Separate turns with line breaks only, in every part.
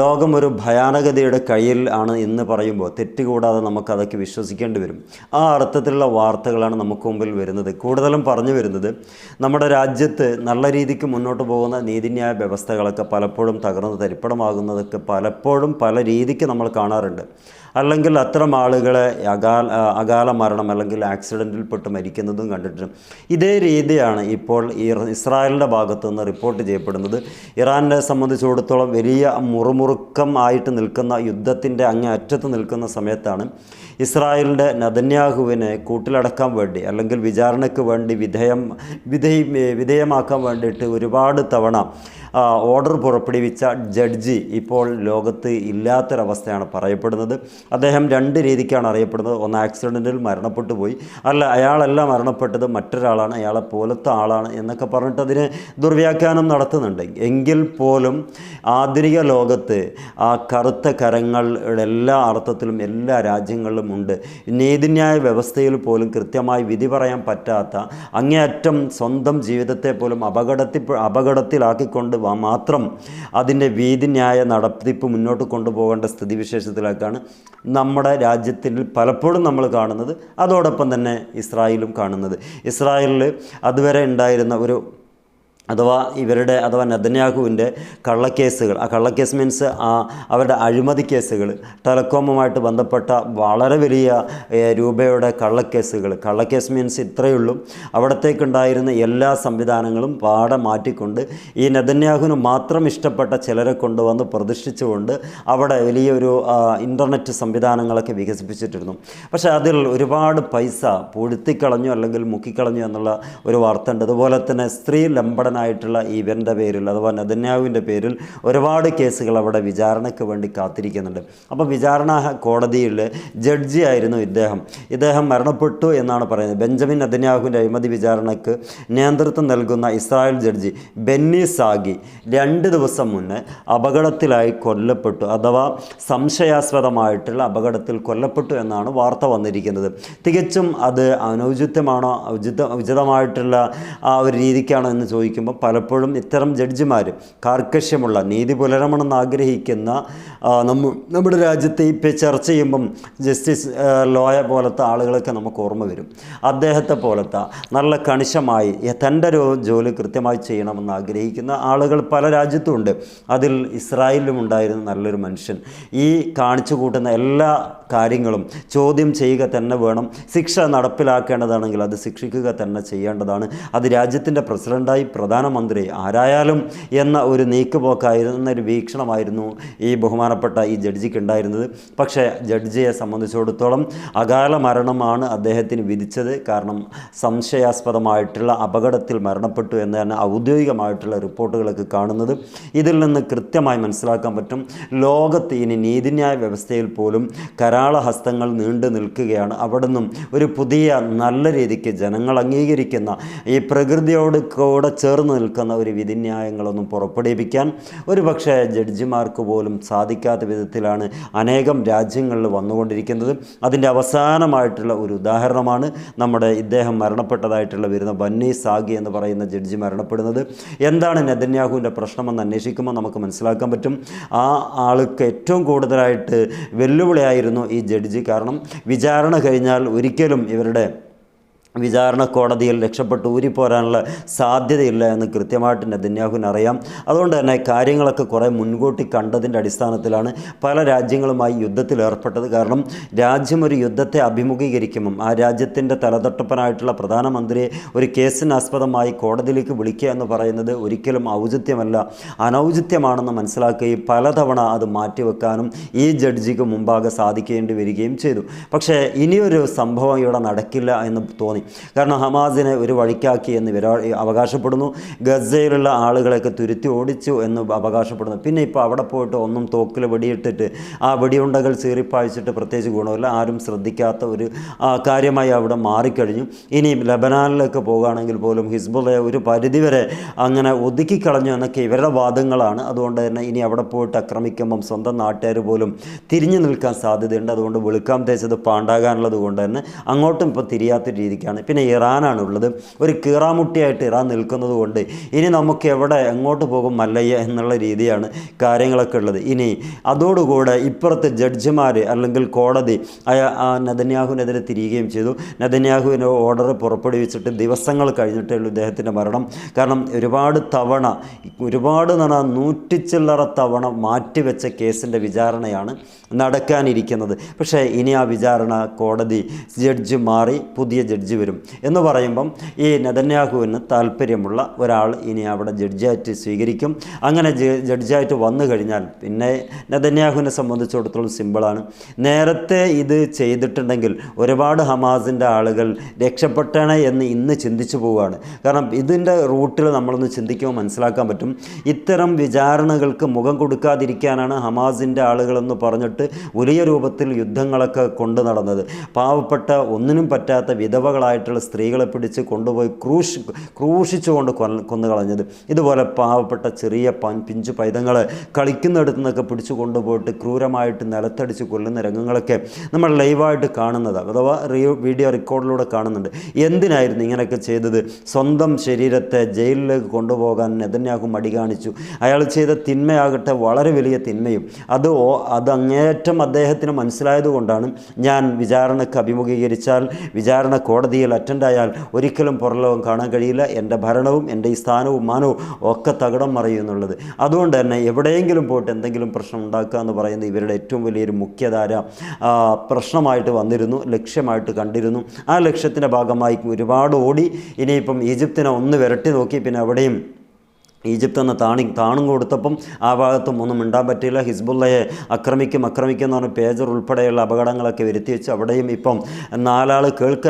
ലോകം ഒരു ഭയാനകതയുടെ കയ്യിൽ ആണ് എന്ന് പറയുമ്പോൾ തെറ്റുകൂടാതെ നമുക്ക് അതൊക്കെ വിശ്വസിക്കേണ്ടി വരും. ആ അർത്ഥത്തിലുള്ള വാർത്തകളാണ് നമുക്ക് മുമ്പിൽ വരുന്നത്. കൂടുതലും പറഞ്ഞു വരുന്നത് നമ്മുടെ രാജ്യത്ത് നല്ല രീതിക്ക് മുന്നോട്ട് പോകുന്ന നീതിന്യായ വ്യവസ്ഥകളൊക്കെ പലപ്പോഴും തകർന്ന് തരിപ്പണമാകുന്നതൊക്കെ പലപ്പോഴും പല രീതിക്ക് നമ്മൾ കാണാറുണ്ട്. അല്ലെങ്കിൽ അത്തരം ആളുകളെ അകാല അകാല മരണം അല്ലെങ്കിൽ ആക്സിഡന്റിൽപ്പെട്ട് മരിക്കുന്നതും കണ്ടിട്ടുണ്ട്. ഇതേ രീതിയാണ് ഇപ്പോൾ ഇസ്രായേലിന്റെ ഭാഗത്തു നിന്ന് റിപ്പോർട്ട് ചെയ്യപ്പെടുന്നത്. ഇറാനെ സംബന്ധിച്ചിടത്തോളം വലിയ മുറുമുറുക്കം ആയിട്ട് നിൽക്കുന്ന യുദ്ധത്തിന്റെ അങ്ങേ അറ്റത്ത് നിൽക്കുന്ന സമയത്താണ് ഇസ്രായേലിന്റെ നദന്യാഹുവിനെ കൂട്ടിലടക്കാൻ വേണ്ടി അല്ലെങ്കിൽ വിചാരണയ്ക്ക് വേണ്ടി വിധേയം വിധേയ വിധേയമാക്കാൻ വേണ്ടിയിട്ട് ഒരുപാട് തവണ ഓർഡർ പുറപ്പെടുവിച്ച ജഡ്ജി ഇപ്പോൾ ലോകത്ത് ഇല്ലാത്തൊരവസ്ഥയാണ് പറയപ്പെടുന്നത്. അദ്ദേഹം രണ്ട് രീതിക്കാണ് അറിയപ്പെടുന്നത്. ഒന്ന് ആക്സിഡന്റിൽ മരണപ്പെട്ടു പോയി. അല്ല അയാളല്ല മരണപ്പെട്ടത് മറ്റൊരാളാണ്. അയാളെ പോലത്തെ ആളാണ് എന്നൊക്കെ പറഞ്ഞിട്ട് അതിന് ദുർവ്യാഖ്യാനം നടത്തുന്നുണ്ട്. എങ്കിൽ പോലും ആധുനിക ലോകത്ത് ആ കറുത്ത കരങ്ങൾ എല്ലാ അർത്ഥത്തിലും എല്ലാ രാജ്യങ്ങളിലും ഉണ്ട്. നീതിന്യായ വ്യവസ്ഥയിൽ പോലും കൃത്യമായി വിധി പറയാൻ പറ്റാത്ത അങ്ങേയറ്റം സ്വന്തം ജീവിതത്തെ പോലും അപകടത്തിൽ അപകടത്തിലാക്കിക്കൊണ്ട് മാത്രം അതിന്റെ വീതിന്യായ നടത്തിപ്പ് മുന്നോട്ട് കൊണ്ടുപോകേണ്ട സ്ഥിതിവിശേഷത്തിലേക്കാണ് നമ്മുടെ രാജ്യത്തിൽ പലപ്പോഴും നമ്മൾ കാണുന്നത് അതോടൊപ്പം തന്നെ ഇസ്രായേലും കാണുന്നത്. ഇസ്രായേലിൽ അതുവരെ ഉണ്ടായിരുന്ന ഒരു അഥവാ ഇവരുടെ അഥവാ നദന്യാഹുവിന്റെ കള്ളക്കേസുകൾ. ആ കള്ളക്കേസ് മീൻസ് അവരുടെ അഴിമതി കേസുകൾ ടെലകോമുമായിട്ട് ബന്ധപ്പെട്ട വളരെ വലിയ രൂപയുടെ കള്ളക്കേസുകൾ. കള്ളക്കേസ് മീൻസ് ഇത്രയുള്ളൂ. അവിടത്തേക്കുണ്ടായിരുന്ന എല്ലാ സംവിധാനങ്ങളും പാടെ മാറ്റിക്കൊണ്ട് ഈ നെതന്യാഹുവിന് മാത്രം ഇഷ്ടപ്പെട്ട ചിലരെ കൊണ്ടുവന്ന് പ്രതിഷ്ഠിച്ചുകൊണ്ട് അവിടെ വലിയൊരു ഇന്റർനെറ്റ് സംവിധാനങ്ങളൊക്കെ വികസിപ്പിച്ചിട്ടിരുന്നു. പക്ഷേ അതിൽ ഒരുപാട് പൈസ പൂഴ്ത്തിക്കളഞ്ഞു അല്ലെങ്കിൽ മുക്കിക്കളഞ്ഞു എന്നുള്ള ഒരു വാർത്ത ഉണ്ട്. അതുപോലെ തന്നെ സ്ത്രീ ലംബടനായിട്ടുള്ള ഇവന്റെ പേരിൽ അഥവാ നദന്യാവിന്റെ പേരിൽ ഒരുപാട് കേസുകൾ അവിടെ വിചാരണയ്ക്ക് വേണ്ടി കാത്തിരിക്കുന്നുണ്ട്. അപ്പോൾ വിചാരണ കോടതിയിൽ ജഡ്ജി ആയിരുന്നു ഇദ്ദേഹം. ഇദ്ദേഹം മരണപ്പെട്ടു എന്നാണ് പറയുന്നത്. ബെഞ്ചമിൻ നദന്യാഹുവിന്റെ അഴിമതി വിചാരണയ്ക്ക് നേതൃത്വം നൽകുന്ന ഇസ്രായേൽ ജഡ്ജി ബെന്നി സാഗി രണ്ട് ദിവസം മുന്നേ അപകടത്തിലായി കൊല്ലപ്പെട്ടു അഥവാ സംശയാസ്പദമായിട്ടുള്ള അപകടത്തിൽ കൊല്ലപ്പെട്ടു എന്നാണ് വാർത്ത വന്നിരിക്കുന്നത്. തികച്ചും അത് അനൗചിത്യമാണോ ഉചിത ഉചിതമായിട്ടുള്ള ആ ഒരു രീതിക്കാണോ എന്ന് ചോദിക്കുമ്പോൾ പലപ്പോഴും ഇത്തരം ജഡ്ജിമാർ കാർക്കശ്യമുള്ള നീതി പുലരണമെന്ന് ആഗ്രഹിക്കുന്ന നമ്മ നമ്മുടെ രാജ്യത്തെ ഇപ്പോൾ ചർച്ച ചെയ്യുമ്പം ജസ്റ്റിസ് ലോയ പോലത്തെ ആളുകളൊക്കെ നമുക്ക് ഓർമ്മ വരും. അദ്ദേഹത്തെ പോലത്തെ നല്ല കണിശമായി തന്റെ ജോലി കൃത്യമായി ചെയ്യണമെന്ന് ആഗ്രഹിക്കുന്ന ആളുകൾ പല രാജ്യത്തും ഉണ്ട് അതിൽ ഇസ്രായേലിലും ഉണ്ടായിരുന്ന നല്ലൊരു മനുഷ്യൻ. ഈ കാണിച്ചു കൂട്ടുന്ന എല്ലാ കാര്യങ്ങളും ചോദ്യം ചെയ്യുക തന്നെ വേണം. ശിക്ഷ നടപ്പിലാക്കേണ്ടതാണെങ്കിൽ അത് ശിക്ഷിക്കുക തന്നെ ചെയ്യേണ്ടതാണ്. അത് രാജ്യത്തിന്റെ പ്രസിഡന്റായി പ്രധാനമന്ത്രി ആരായാലും എന്ന ഒരു നീക്കുപോക്കായിരുന്ന ഒരു വീക്ഷണമായിരുന്നു ഈ ബഹുമാനപ്പെട്ട ഈ ജഡ്ജിക്ക് ഉണ്ടായിരുന്നത്. പക്ഷേ ജഡ്ജിയെ സംബന്ധിച്ചിടത്തോളം അകാല മരണമാണ് അദ്ദേഹത്തിന് വിധിച്ചത്. കാരണം സംശയാസ്പദമായിട്ടുള്ള അപകടത്തിൽ മരണപ്പെട്ടു എന്ന് തന്നെ ഔദ്യോഗികമായിട്ടുള്ള റിപ്പോർട്ടുകളൊക്കെ കാണുന്നത്. ഇതിൽ നിന്ന് കൃത്യമായി മനസ്സിലാക്കാൻ പറ്റും. ലോകത്ത് ഇനി നീതിന്യായ വ്യവസ്ഥയിൽ പോലും കരാളഹസ്തങ്ങൾ നീണ്ടു നിൽക്കുകയാണ്. അവിടെ നിന്നും ഒരു പുതിയ നല്ല രീതിക്ക് ജനങ്ങൾ അംഗീകരിക്കുന്ന ഈ പ്രകൃതിയോട് കൂടെ ചേർന്ന് നിൽക്കുന്ന ഒരു വിധിന്യായങ്ങളൊന്നും പുറപ്പെടുവിക്കാൻ ഒരു പക്ഷേ ജഡ്ജിമാർക്ക് പോലും സാധിക്കാത്ത വിധത്തിലാണ് അനേകം രാജ്യങ്ങളിൽ വന്നുകൊണ്ടിരിക്കുന്നത്. അതിന്റെ അവസാനമായിട്ടുള്ള ഒരു ഉദാഹരണമാണ് നമ്മുടെ ഇദ്ദേഹം മരണപ്പെട്ടതായിട്ടുള്ള വരുന്ന ബന്നി സാഗി എന്ന് പറയുന്ന ജഡ്ജി മരണപ്പെടുന്നത്. എന്താണ് നെതന്യാഹുവിന്റെ പ്രശ്നമെന്ന് അന്വേഷിക്കുമ്പോൾ നമുക്ക് മനസ്സിലാക്കാൻ പറ്റും. ആ ആൾക്ക് ഏറ്റവും കൂടുതലായിട്ട് വെല്ലുവിളിയായിരുന്നു ഈ ജഡ്ജി. കാരണം വിചാരണ കഴിഞ്ഞാൽ ഒരിക്കലും ഇവരുടെ വിചാരണ കോടതിയിൽ രക്ഷപ്പെട്ട് ഊരിപ്പോരാനുള്ള സാധ്യതയില്ല എന്ന് കൃത്യമായിട്ട് നെതന്യാഹുവിന് അറിയാം. അതുകൊണ്ട് തന്നെ കാര്യങ്ങളൊക്കെ കുറേ മുൻകൂട്ടി കണ്ടതിന്റെ അടിസ്ഥാനത്തിലാണ് പല രാജ്യങ്ങളുമായി യുദ്ധത്തിൽ ഏർപ്പെട്ടത്. കാരണം രാജ്യം ഒരു യുദ്ധത്തെ അഭിമുഖീകരിക്കുമ്പം ആ രാജ്യത്തിന്റെ തലതൊട്ടപ്പനായിട്ടുള്ള പ്രധാനമന്ത്രിയെ ഒരു കേസിനാസ്പദമായി കോടതിയിലേക്ക് വിളിക്കുക എന്ന് പറയുന്നത് ഒരിക്കലും ഔചിത്യമല്ല. അനൗചിത്യമാണെന്ന് മനസ്സിലാക്കുകയും പലതവണ അത് മാറ്റിവെക്കാനും ഈ ജഡ്ജിക്ക് മുമ്പാകെ സാധിക്കേണ്ടി വരികയും ചെയ്തു. പക്ഷേ ഇനിയൊരു സംഭവം ഇവിടെ നടക്കില്ല എന്ന് തോന്നി. കാരണം ഹമാസിനെ ഒരു വഴിക്കാക്കി എന്ന് വിരാ അവകാശപ്പെടുന്നു. ഗസയിലുള്ള ആളുകളെയൊക്കെ തുരുത്തി ഓടിച്ചു എന്ന് അവകാശപ്പെടുന്നു. പിന്നെ ഇപ്പോൾ അവിടെ പോയിട്ട് ഒന്നും തോക്കിൽ വെടിയിട്ടിട്ട് ആ വെടിയുണ്ടകൾ ചീറിപ്പായിച്ചിട്ട് പ്രത്യേകിച്ച് ഗുണമില്ല. ആരും ശ്രദ്ധിക്കാത്ത ഒരു കാര്യമായി അവിടെ മാറിക്കഴിഞ്ഞു. ഇനി ലബനാനിലേക്ക് പോകുകയാണെങ്കിൽ പോലും ഹിസ്ബുള്ളയെ ഒരു പരിധിവരെ അങ്ങനെ ഒതുക്കിക്കളഞ്ഞു എന്നൊക്കെ ഇവരുടെ വാദങ്ങളാണ്. അതുകൊണ്ട് തന്നെ ഇനി അവിടെ പോയിട്ട് ആക്രമിക്കുമ്പം സ്വന്തം നാട്ടുകാർ പോലും തിരിഞ്ഞു നിൽക്കാൻ സാധ്യതയുണ്ട്. അതുകൊണ്ട് വെളുക്കാം തേച്ചത് പാണ്ടാകാനുള്ളത് കൊണ്ട് തന്നെ അങ്ങോട്ടും ഇപ്പോൾ തിരിയാത്ത രീതിക്കാണ് നിൽക്കുകയാണ് പിന്നെ ഇറാനാണ് ഉള്ളത് ഒരു കീറാമുട്ടിയായിട്ട് ഇറാൻ നിൽക്കുന്നത് കൊണ്ട് ഇനി നമുക്ക് എവിടെ എങ്ങോട്ട് പോകും മല്ലയ്യ എന്നുള്ള രീതിയാണ് കാര്യങ്ങളൊക്കെ ഉള്ളത്. ഇനി അതോടുകൂടെ ഇപ്പുറത്ത് ജഡ്ജിമാർ അല്ലെങ്കിൽ കോടതി നെതന്യാഹുവിനെതിരെ തിരികുകയും ചെയ്തു. നദന്യാഹുവിന് ഓർഡർ പുറപ്പെടുവിച്ചിട്ട് ദിവസങ്ങൾ കഴിഞ്ഞിട്ടേ ഉള്ളൂ ഇദ്ദേഹത്തിന്റെ മരണം. കാരണം ഒരുപാട് തവണ ഒരുപാട് പറഞ്ഞാൽ നൂറ്റിച്ചില്ലറ തവണ മാറ്റിവെച്ച കേസിന്റെ വിചാരണയാണ് നടക്കാനിരിക്കുന്നത്. പക്ഷേ ഇനി ആ വിചാരണ കോടതി ജഡ്ജ് മാറി പുതിയ ജഡ്ജി വരും എന്ന് പറയുമ്പം ഈ നെതന്യാഹുവിന് താല്പര്യമുള്ള ഒരാൾ ഇനി അവിടെ ജഡ്ജായിട്ട് സ്വീകരിക്കും. അങ്ങനെ ജഡ്ജായിട്ട് വന്നു കഴിഞ്ഞാൽ പിന്നെ നെതന്യാഹുവിനെ സംബന്ധിച്ചിടത്തോളം സിമ്പിളാണ് നേരത്തെ ഇത് ചെയ്തിട്ടുണ്ടെങ്കിൽ ഒരുപാട് ഹമാസിന്റെ ആളുകൾ രക്ഷപ്പെട്ടണേ എന്ന് ഇന്ന് ചിന്തിച്ചു പോവുകയാണ്. കാരണം ഇതിന്റെ റൂട്ടിൽ നമ്മളൊന്ന് ചിന്തിക്കുമ്പോൾ മനസ്സിലാക്കാൻ പറ്റും. ഇത്തരം വിചാരണകൾക്ക് മുഖം കൊടുക്കാതിരിക്കാനാണ് ഹമാസിന്റെ ആളുകളെന്ന് പറഞ്ഞിട്ട് വലിയ രൂപത്തിൽ യുദ്ധങ്ങളൊക്കെ കൊണ്ടു നടന്നത്. പാവപ്പെട്ട ഒന്നിനും പറ്റാത്ത വിധവകളായിട്ടുള്ള സ്ത്രീകളെ പിടിച്ച് കൊണ്ടുപോയി ക്രൂശ് ക്രൂശിച്ചുകൊണ്ട് കൊന്നു കളഞ്ഞത് ഇതുപോലെ പാവപ്പെട്ട ചെറിയ പൻ പിഞ്ചു പൈതങ്ങളെ കളിക്കുന്നിടത്തു നിന്നൊക്കെ പിടിച്ചു കൊണ്ടുപോയിട്ട് ക്രൂരമായിട്ട് നിലത്തടിച്ച് കൊല്ലുന്ന രംഗങ്ങളൊക്കെ നമ്മൾ ലൈവായിട്ട് കാണുന്നത് അഥവാ വീഡിയോ റെക്കോർഡിലൂടെ കാണുന്നുണ്ട്. എന്തിനായിരുന്നു ഇങ്ങനെയൊക്കെ ചെയ്തത്? സ്വന്തം ശരീരത്തെ ജയിലിലേക്ക് കൊണ്ടുപോകാൻ നെതന്യാഹു മടി കാണിച്ചു. അയാൾ ചെയ്ത തിന്മയാകട്ടെ വളരെ വലിയ തിന്മയും. അത് അത് അങ്ങേറ്റം അദ്ദേഹത്തിന് മനസ്സിലായതുകൊണ്ടാണ് ഞാൻ വിചാരണക്ക് അഭിമുഖീകരിച്ചാൽ വിചാരണ കോടതിയിൽ അറ്റൻഡായാൽ ഒരിക്കലും പുറലോകം കാണാൻ കഴിയില്ല. എന്റെ ഭരണവും എന്റെ ഈ സ്ഥാനവും മാനവും ഒക്കെ തകടം മറിയുന്നുള്ളത് അതുകൊണ്ട് തന്നെ എവിടെയെങ്കിലും പോയിട്ട് എന്തെങ്കിലും പ്രശ്നം ഉണ്ടാക്കുക എന്ന് പറയുന്നത് ഇവരുടെ ഏറ്റവും വലിയൊരു മുഖ്യധാര പ്രശ്നമായിട്ട് വന്നിരുന്നു ലക്ഷ്യമായിട്ട് കണ്ടിരുന്നു. ആ ലക്ഷ്യത്തിന്റെ ഭാഗമായി ഒരുപാട് ഓടി. ഇനിയിപ്പം ഈജിപ്തിനെ ഒന്ന് വിരട്ടി നോക്കി പിന്നെ അവിടെയും ഈജിപ്ത് എന്ന താണി താണും കൊടുത്തപ്പം ആ ഭാഗത്തും ഒന്നും മിണ്ടാൻ പറ്റിയില്ല. ഹിസ്ബുള്ളയെ ആക്രമിക്കും ആക്രമിക്കും എന്ന് പറഞ്ഞ പേജർ ഉൾപ്പെടെയുള്ള അപകടങ്ങളൊക്കെ വരുത്തി വെച്ച് അവിടെയും ഇപ്പം നാലാൾ കേൾക്ക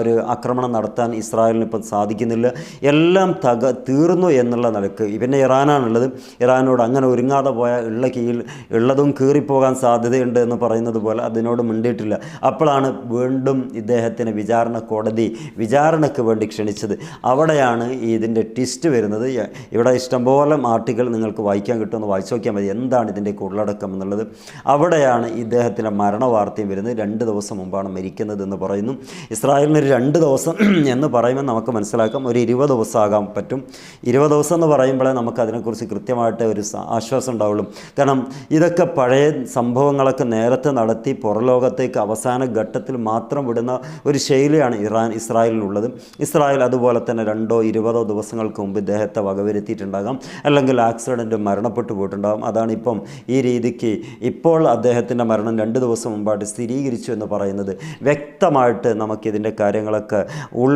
ഒരു ആക്രമണം നടത്താൻ ഇസ്രായേലിന് ഇപ്പം സാധിക്കുന്നില്ല. എല്ലാം തക തീർന്നു എന്നുള്ള നിലയ്ക്ക്. പിന്നെ ഇറാനാണുള്ളത്. ഇറാനോട് അങ്ങനെ ഒരുങ്ങാതെ പോയ ഉള്ള കീഴിൽ ഉള്ളതും കീറിപ്പോകാൻ സാധ്യതയുണ്ട് എന്ന് പറയുന്നത് പോലെ അതിനോട് മിണ്ടിയിട്ടില്ല. അപ്പോഴാണ് വീണ്ടും ഇദ്ദേഹത്തിന് വിചാരണ കോടതി വിചാരണയ്ക്ക് വേണ്ടി ക്ഷണിച്ചത്. അവിടെയാണ് ഇതിന്റെ ട്വിസ്റ്റ് വരുന്നത്. ഇവിടെ ഇഷ്ടംപോലെ ആർട്ടിക്കിൾ നിങ്ങൾക്ക് വായിക്കാൻ കിട്ടുമെന്ന് വായിച്ചു നോക്കിയാൽ മതി. എന്താണ് ഇതിന്റെ ഉള്ളടക്കം എന്നുള്ളത്? അവിടെയാണ് ഇദ്ദേഹത്തിന്റെ മരണവാർത്തയും വരുന്നത്. രണ്ട് ദിവസം മുമ്പാണ് മരിക്കുന്നത് എന്ന് പറയുന്നു. ഇസ്രായേലിന് ഒരു രണ്ട് ദിവസം എന്ന് പറയുമ്പോൾ നമുക്ക് മനസ്സിലാക്കാം. ഒരു ഇരുപത് ദിവസം ആകാൻ പറ്റും. ഇരുപത് ദിവസം എന്ന് പറയുമ്പോഴേ നമുക്ക് അതിനെക്കുറിച്ച് കൃത്യമായിട്ട് ഒരു ആശ്വാസം ഉണ്ടാവുള്ളൂ. കാരണം ഇതൊക്കെ പഴയ സംഭവങ്ങളൊക്കെ നേരത്തെ നടത്തി പുറലോകത്തേക്ക് അവസാന ഘട്ടത്തിൽ മാത്രം വിടുന്ന ഒരു ശൈലിയാണ് ഇറാൻ ഇസ്രായേലിനുള്ളത്. ഇസ്രായേൽ അതുപോലെ തന്നെ രണ്ടോ ഇരുപതോ ദിവസങ്ങൾക്ക് മുമ്പ് ഇദ്ദേഹത്തെ വകവരുത്തിയിട്ടുണ്ടാകാം അല്ലെങ്കിൽ ആക്സിഡന്റ് മരണപ്പെട്ടു പോയിട്ടുണ്ടാകും. അതാണ് ഇപ്പം ഈ രീതിക്ക് ഇപ്പോൾ അദ്ദേഹത്തിന്റെ മരണം രണ്ട് ദിവസം മുമ്പായിട്ട് സ്ഥിരീകരിച്ചു എന്ന് പറയുന്നത്. വ്യക്തമായിട്ട് നമുക്കിതിന്റെ കാര്യങ്ങളൊക്കെ ഉൾ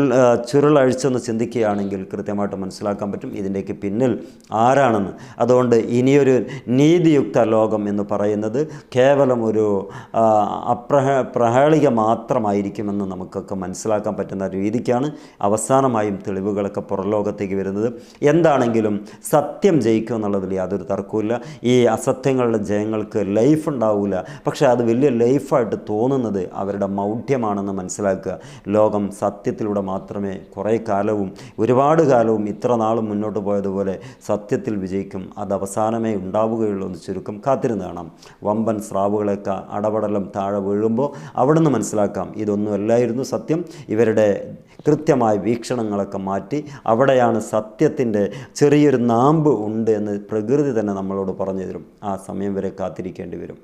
ചുരുളഴിച്ചെന്ന് ചിന്തിക്കുകയാണെങ്കിൽ കൃത്യമായിട്ട് മനസ്സിലാക്കാൻ പറ്റും ഇതിന്റെയൊക്കെ പിന്നിൽ ആരാണെന്ന്. അതുകൊണ്ട് ഇനിയൊരു നീതിയുക്ത ലോകം എന്ന് പറയുന്നത് കേവലം ഒരു അപ്രഹ പ്രഹേളിക മാത്രമായിരിക്കുമെന്ന് നമുക്കൊക്കെ മനസ്സിലാക്കാൻ പറ്റുന്ന രീതിക്കാണ് അവസാനമായും തെളിവുകളൊക്കെ പുറലോകത്തേക്ക് വരുന്നത്. എന്താണെങ്കിലും സത്യം ജയിക്കും എന്നുള്ളതിൽ യാതൊരു തർക്കവുമില്ല. ഈ അസത്യങ്ങളുടെ ജയങ്ങൾക്ക് ലൈഫ് ഉണ്ടാവില്ല പക്ഷേ അത് വലിയ ലൈഫായിട്ട് തോന്നുന്നത് അവരുടെ മൗഢ്യമാണെന്ന് മനസ്സിലാക്കുക. ലോകം സത്യത്തിലൂടെ മാത്രമേ കുറേ കാലവും ഒരുപാട് കാലവും ഇത്ര നാളും മുന്നോട്ട് പോയതുപോലെ സത്യത്തിൽ വിജയിക്കും. അത് അവസാനമേ ഉണ്ടാവുകയുള്ളൂ എന്ന് ചുരുക്കം കാത്തിരുന്ന് കാണാം. വമ്പൻ സ്രാവുകളൊക്കെ അടപടലം താഴെ വീഴുമ്പോൾ അവിടെ നിന്ന് മനസ്സിലാക്കാം. ഇതൊന്നുമല്ലായിരുന്നു സത്യം. ഇവരുടെ കൃത്യമായ വീക്ഷണങ്ങളൊക്കെ മാറ്റി അവിടെയാണ് സത്യത്തിന്റെ ചെറിയൊരു നാമ്പ് ഉണ്ട് എന്ന് പ്രകൃതി തന്നെ നമ്മളോട് പറഞ്ഞു തരും. ആ സമയം വരെ കാത്തിരിക്കേണ്ടി വരും.